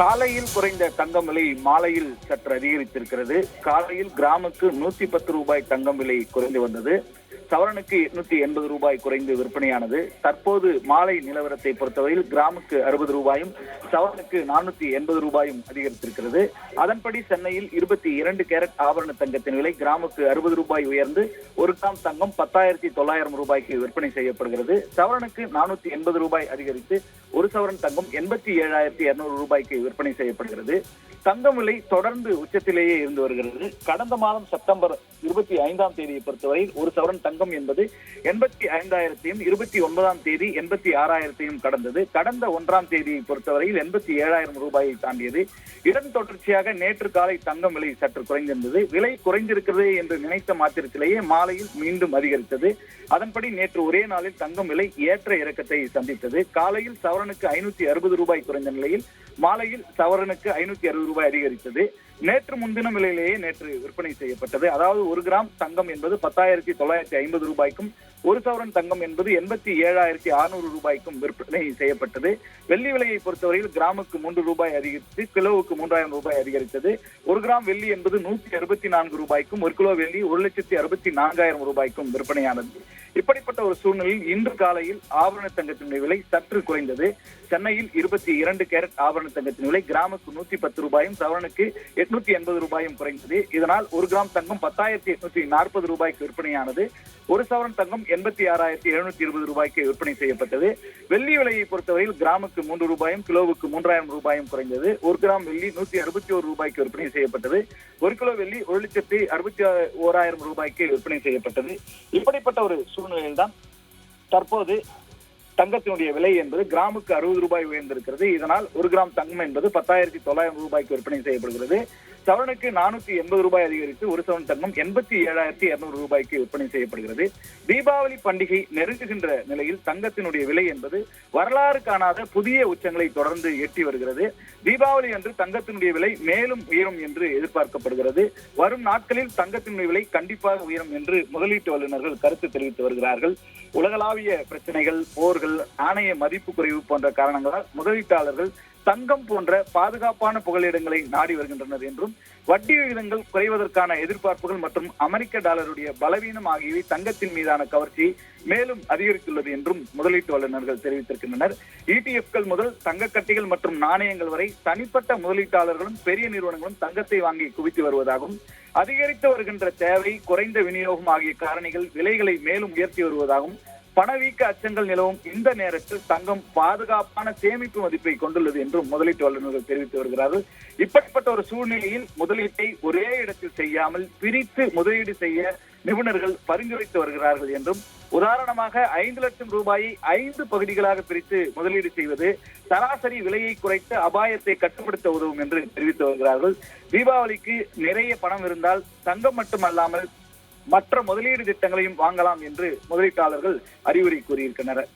காலையில் குறைந்த தங்கம் விலை மாலையில் சற்று அதிகரித்திருக்கிறது. காலையில் கிராமுக்கு நூத்தி பத்து ரூபாய் தங்கம் விலை குறைந்து வந்தது. சவரனுக்கு எட்நூத்தி எண்பது ரூபாய் குறைந்து விற்பனையானது. தற்போது மாலை நிலவரத்தை பொறுத்தவரையில் கிராமுக்கு அறுபது ரூபாயும் சவரனுக்கு நானூத்தி எண்பது ரூபாயும் அதிகரித்திருக்கிறது. அதன்படி சென்னையில் இருபத்தி இரண்டு கேரட் ஆபரண தங்கத்தின் விலை கிராமுக்கு அறுபது ரூபாய் உயர்ந்து ஒரு கிராம் தங்கம் பத்தாயிரத்தி தொள்ளாயிரம் ரூபாய்க்கு விற்பனை செய்யப்படுகிறது. சவரனுக்கு நானூத்தி எண்பது ரூபாய் அதிகரித்து ஒரு சவரன் தங்கம் எண்பத்தி ஏழாயிரத்தி இருநூறு ரூபாய்க்கு விற்பனை செய்யப்படுகிறது. தங்கம் விலை தொடர்ந்து உச்சத்திலேயே இருந்து வருகிறது. கடந்த மாதம் செப்டம்பர் இருபத்தி ஐந்தாம் தேதியை பொறுத்தவரை ஒரு சவரன் தங்கம் தங்கம் என்பது எண்பத்தி ஐந்தாயிரத்தையும் இருபத்தி ஒன்பதாம் தேதி எண்பத்தி ஆறாயிரத்தையும் கடந்தது. கடந்த ஒன்றாம் தேதியை பொறுத்தவரையில் எண்பத்தி ஏழாயிரம் ரூபாயை தாண்டியது. இதன் தொடர்ச்சியாக நேற்று காலை தங்கம் விலை சற்று குறைந்திருந்தது. விலை குறைந்திருக்கிறது என்று நினைத்த மாத்திரத்திலேயே மாலையில் மீண்டும் அதிகரித்தது. அதன்படி நேற்று ஒரே நாளில் தங்கம் விலை ஏற்ற இறக்கத்தை சந்தித்தது. காலையில் சவரனுக்கு ஐநூத்தி அறுபது ரூபாய் குறைந்த நிலையில் மாலையில் சவரனுக்கு ஐநூத்தி அறுபது ரூபாய் அதிகரித்தது. நேற்று முன்தினம் விலையிலேயே நேற்று விற்பனை செய்யப்பட்டது. அதாவது ஒரு கிராம் தங்கம் என்பது பத்தாயிரத்தி தொள்ளாயிரத்தி ஐம்பது ரூபாய்க்கும் ஒரு சவரன் தங்கம் என்பது எண்பத்தி ஏழாயிரத்தி அறுநூறு ரூபாய்க்கும் விற்பனை செய்யப்பட்டது. வெள்ளி விலையை பொறுத்தவரையில் கிராமுக்கு மூன்று ரூபாய் அதிகரித்து கிலோவுக்கு மூன்றாயிரம் ரூபாய் அதிகரித்தது. ஒரு கிராம் வெள்ளி என்பது நூத்தி அறுபத்தி நான்கு ரூபாய்க்கும் ஒரு கிலோ வெள்ளி ஒரு லட்சத்தி அறுபத்தி நான்காயிரம் ரூபாய்க்கும் விற்பனையானது. இப்படிப்பட்ட ஒரு சூழ்நிலையில் இன்று காலையில் ஆபரண தங்கத்தின் விலை சற்று குறைந்தது. சென்னையில் இருபத்தி இரண்டு கேரட் ஆபரண தங்கத்தின் விலை கிராமுக்கு நூத்தி பத்து ரூபாயும் சவரனுக்கு எட்நூத்தி எண்பது ரூபாயும் குறைந்தது. இதனால் ஒரு கிராம் தங்கம் பத்தாயிரத்தி எட்நூத்தி நாற்பது ரூபாய்க்கு விற்பனையானது. ஒரு சவரன் தங்கம் எண்பத்தி ஆறாயிரத்தி எழுநூத்தி இருபது ரூபாய்க்கு விற்பனை செய்யப்பட்டது. வெள்ளி விலையை பொறுத்தவரையில் கிராமுக்கு மூன்று ரூபாயும் கிலோவுக்கு மூன்றாயிரம் ரூபாயும் குறைந்தது. ஒரு கிராம் வெள்ளி நூத்தி அறுபத்தி ஒரு ரூபாய்க்கு விற்பனை செய்யப்பட்டது. ஒரு கிலோ வெள்ளி ஒரு லட்சத்தி அறுபத்தி ஓராயிரம் ரூபாய்க்கு விற்பனை செய்யப்பட்டது. இப்படிப்பட்ட ஒரு சூழ்நிலையில்தான் தற்போது தங்கத்தினுடைய விலை என்பது கிராமுக்கு அறுபது ரூபாய் உயர்ந்திருக்கிறது. இதனால் ஒரு கிராம் தங்கம் என்பது பத்தாயிரத்தி தொள்ளாயிரம் ரூபாய்க்கு விற்பனை செய்யப்படுகிறது. சவரனுக்கு நானூத்தி எண்பது ரூபாய் அதிகரித்து ஒரு சவரன் தங்கம் எண்பத்தி ஏழாயிரத்தி இருநூறு ரூபாய்க்கு விற்பனை செய்யப்படுகிறது. தீபாவளி பண்டிகை நெருங்குகின்ற நிலையில் தங்கத்தினுடைய விலை என்பது வரலாறு காணாத புதிய உச்சங்களை தொடர்ந்து எட்டி வருகிறது. தீபாவளி அன்று தங்கத்தினுடைய விலை மேலும் உயரும் என்று எதிர்பார்க்கப்படுகிறது. வரும் நாட்களில் தங்கத்தினுடைய விலை கண்டிப்பாக உயரும் என்று முதலீட்டு வல்லுநர்கள் கருத்து தெரிவித்து வருகிறார்கள். உலகளாவிய பிரச்சனைகள் போர்கள் நாணய மதிப்பு குறைவு போன்ற காரணங்களால் முதலீட்டாளர்கள் தங்கம் போன்ற பாதுகாப்பான புகலிடங்களை நாடி வருகின்றனர் என்றும் வட்டி விகிதங்கள் குறைவதற்கான எதிர்பார்ப்புகள் மற்றும் அமெரிக்க டாலருடைய பலவீனம் ஆகியவை தங்கத்தின் மீதான கவர்ச்சியை மேலும் அதிகரித்துள்ளது என்றும் முதலீட்டு வல்லுநர்கள் தெரிவித்திருக்கின்றனர். இடிஎஃப்கள் முதல் தங்கக்கட்டிகள் மற்றும் நாணயங்கள் வரை தனிப்பட்ட முதலீட்டாளர்களும் பெரிய நிறுவனங்களும் தங்கத்தை வாங்கி குவித்து வருவதாகவும் அதிகரித்து வருகின்ற தேவை குறைந்த விநியோகம் ஆகிய காரணிகள் விலைகளை மேலும் உயர்த்தி வருவதாகவும் பணவீக்க அச்சங்கள் நிலவும் இந்த நேரத்தில் தங்கம் பாதுகாப்பான சேமிப்பு மதிப்பை கொண்டுள்ளது என்றும் முதலீட்டு வல்லுநர்கள் தெரிவித்து வருகிறார்கள். இப்படிப்பட்ட ஒரு சூழ்நிலையில் முதலீட்டை ஒரே இடத்தில் செய்யாமல் பிரித்து முதலீடு செய்ய நிபுணர்கள் பரிந்துரைத்து வருகிறார்கள் என்றும் உதாரணமாக ஐந்து லட்சம் ரூபாயை ஐந்து பகுதிகளாக பிரித்து முதலீடு செய்வது சராசரி விலையை குறைத்து அபாயத்தை கட்டுப்படுத்த உதவும் என்று தெரிவித்து வருகிறார்கள். தீபாவளிக்கு நிறைய பணம் இருந்தால் தங்கம் மட்டுமல்லாமல் மற்ற முதலீடு திட்டங்களையும் வாங்கலாம் என்று முதலீட்டாளர்கள் அறிவுரை கூறியிருக்கின்றனர்.